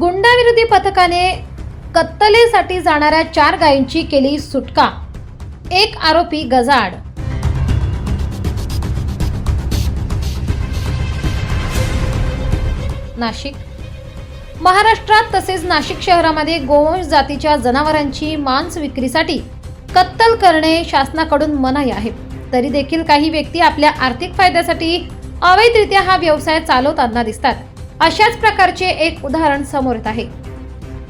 गुंडाविरोधी पथकाने कत्तलेसाठी जाणाऱ्या चार गायींची केली सुटका. एक आरोपी गजाड नाशिक. महाराष्ट्रात तसेच नाशिक शहरामध्ये गोवंश जातीच्या जनावरांची मांस विक्रीसाठी कत्तल करणे शासनाकडून मनाई आहे. तरी देखील काही व्यक्ती आपल्या आर्थिक फायद्यासाठी अवैधरित्या हा व्यवसाय चालवताना दिसतात. अशाच प्रकारचे एक उदाहरण समोर येत आहे.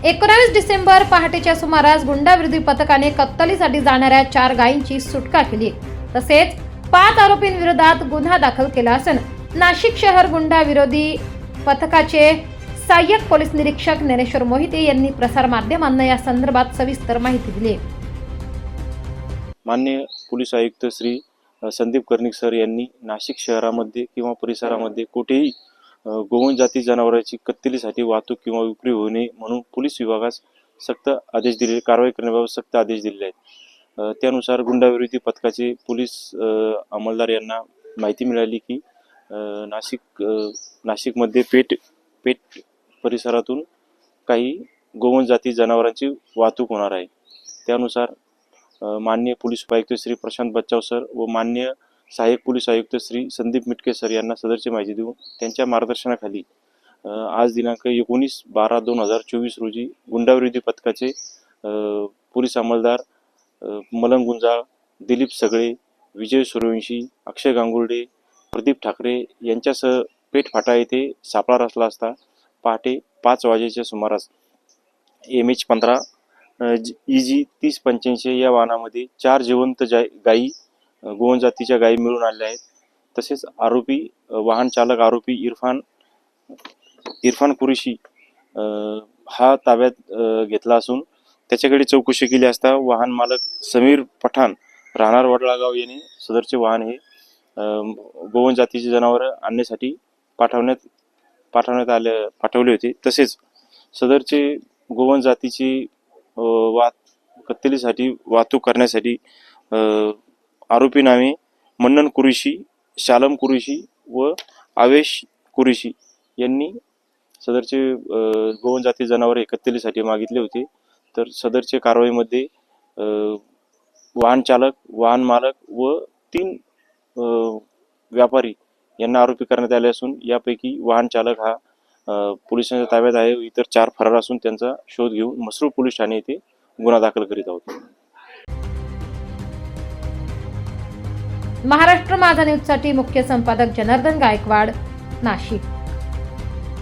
एकोणावीस डिसेंबर पहाटेच्या सुमारास गुंडाविरोधी पथकाने कत्तलीसाठी जाणाऱ्या चार गायींची सुटका केली तसेच पाच आरोपींविरोधात गुन्हा दाखल केला असून नाशिक शहर गुंडा विरोधी पथकाचे सहाय्यक पोलीस निरीक्षक ज्ञानेश्वर मोहिते यांनी प्रसारमाध्यमांना या संदर्भात सविस्तर माहिती दिली मान्य पोलीस आयुक्त श्री संदीप कर्णिक सर यांनी नाशिक शहरामध्ये किंवा परिसरामध्ये कुठेही गोवन जाती जनावरांची कत्तलीसाठी वाहतूक किंवा विक्री होऊ नये म्हणून पोलीस विभागास सक्त आदेश दिले कारवाई करण्याबाबत सक्त आदेश दिलेले आहेत. त्यानुसार गुंडाविरोधी पथकाचे पोलीस अंमलदार यांना माहिती मिळाली की नाशिक नाशिकमध्ये पेठ पेठ परिसरातून काही गोवंश जाती जनावरांची वाहतूक होणार आहे. त्यानुसार मान्य पोलीस उपायुक्त श्री प्रशांत बच्चाव सर व मान्य सहाय्यक पोलीस आयुक्त श्री संदीप मिटके सर यांना सदरची माहिती देऊन त्यांच्या मार्गदर्शनाखाली आज दिनांक एकोणीस बारा दोन हजार चोवीस रोजी गुंडाविरोधी पथकाचे पोलीस अंमलदार मलंग गुंजाळ दिलीप सगळे विजय सूर्यवंशी अक्षय गांगुर्डे प्रदीप ठाकरे यांच्यासह पेठ फाटा येथे सापळा रचला असता पहाटे पाच वाजेच्या सुमारास एम एच पंधरा ई जी तीस पंच्याऐंशी या वाहनामध्ये चार जिवंत जाय गायी गोवन जातीच्या गायी मिळून आलेल्या आहेत. तसेच आरोपी वाहन चालक आरोपी इरफान इरफान कुरेशी हा ताब्यात घेतला असून त्याच्याकडे चौकशी केली असता वाहन मालक समीर पठाण राहणार वडळागाव यांनी सदरचे वाहन हे गोवन जातीची जनावरं आणण्यासाठी पाठवण्यात पाठवण्यात आले पाठवले होते. तसेच सदरचे गोवन जातीची वाहत कत्तलीसाठी वाहतूक करण्यासाठी आरोपी नावे मन्नन कुरेशी शालम कुरेशी व आवेश कुरेशी यांनी सदरचे गोवन जाती जनावरे कत्तलीसाठी मागितले होते. तर सदरचे कारवाईमध्ये वाहन चालक वाहन मालक व तीन व्यापारी यांना आरोपी करण्यात आले असून यापैकी वाहन चालक हा पोलिसांच्या ताब्यात आहे. इतर चार फरार असून त्यांचा शोध घेऊन मसरूळ पोलीस ठाणे येथे गुन्हा दाखल करीत आहोत. महाराष्ट्र माझा न्यूजसाठी मुख्य संपादक जनार्दन गायकवाड नाशिक.